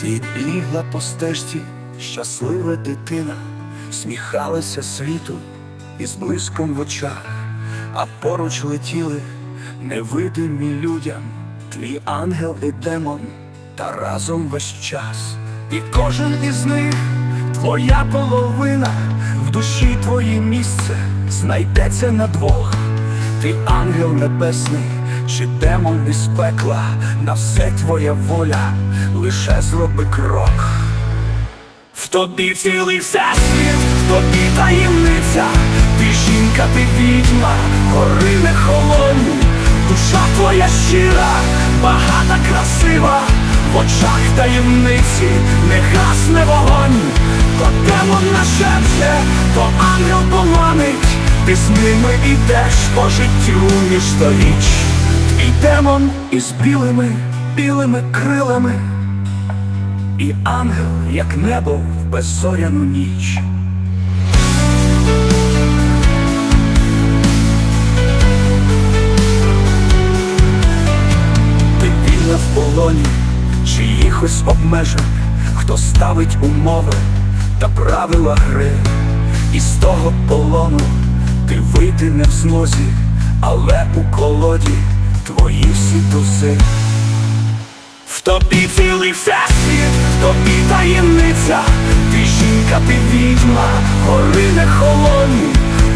Ти бігла по стежці, щаслива дитина, сміхалася світу із блиском в очах, а поруч летіли невидимі людям, твій ангел і демон, та разом весь час. І кожен із них твоя половина, в душі твоє місце знайдеться на двох. Ти ангел небесний, чи демон із пекла, на все твоя воля, лише зроби крок. В тобі цілий всесвіт, в тобі таємниця, ти жінка, ти відьма, гори не холодні, душа твоя щира, багата, красива, в очах таємниці, не гасне вогонь, то демон нашепче, то ангел поманить, ти з ними ідеш по життю між сторіч. Демон із білими, білими крилами. І ангел, як небо в беззоряну ніч. Ти вільна в полоні чиїхось обмежень, хто ставить умови та правила гри, і з того полону ти вийти не в змозі, але у колоді всі. В тобі цілий всесвіт, в тобі таємниця, ти жінка, ти відьма, гори не холодні,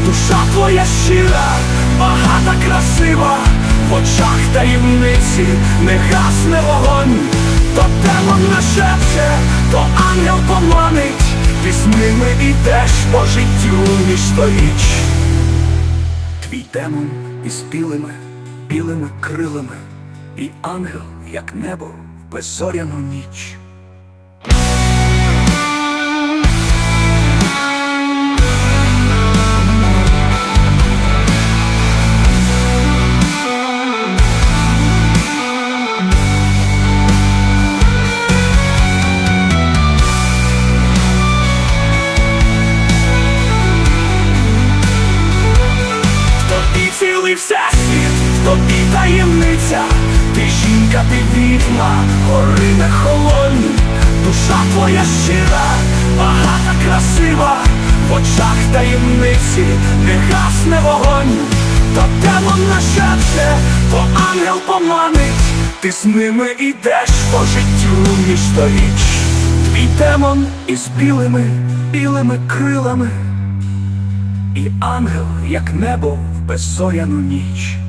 душа твоя щира, багата, красива, в очах таємниці, не гасне вогонь, то демон нашепче, то ангел поманить, ти з ними ідеш по життю між сторіч. Твій демон із білими, білими крилами, і ангел, як небо в беззоряну ніч. Ти відьма, гори не холодні, душа твоя щира, багата, красива, в очах таємниці, не гасне вогонь, то демон нашепче, то ангел поманить, ти з ними ідеш по життю між сторіч. Твій демон із білими, білими крилами. І ангел, як небо в беззоряну ніч.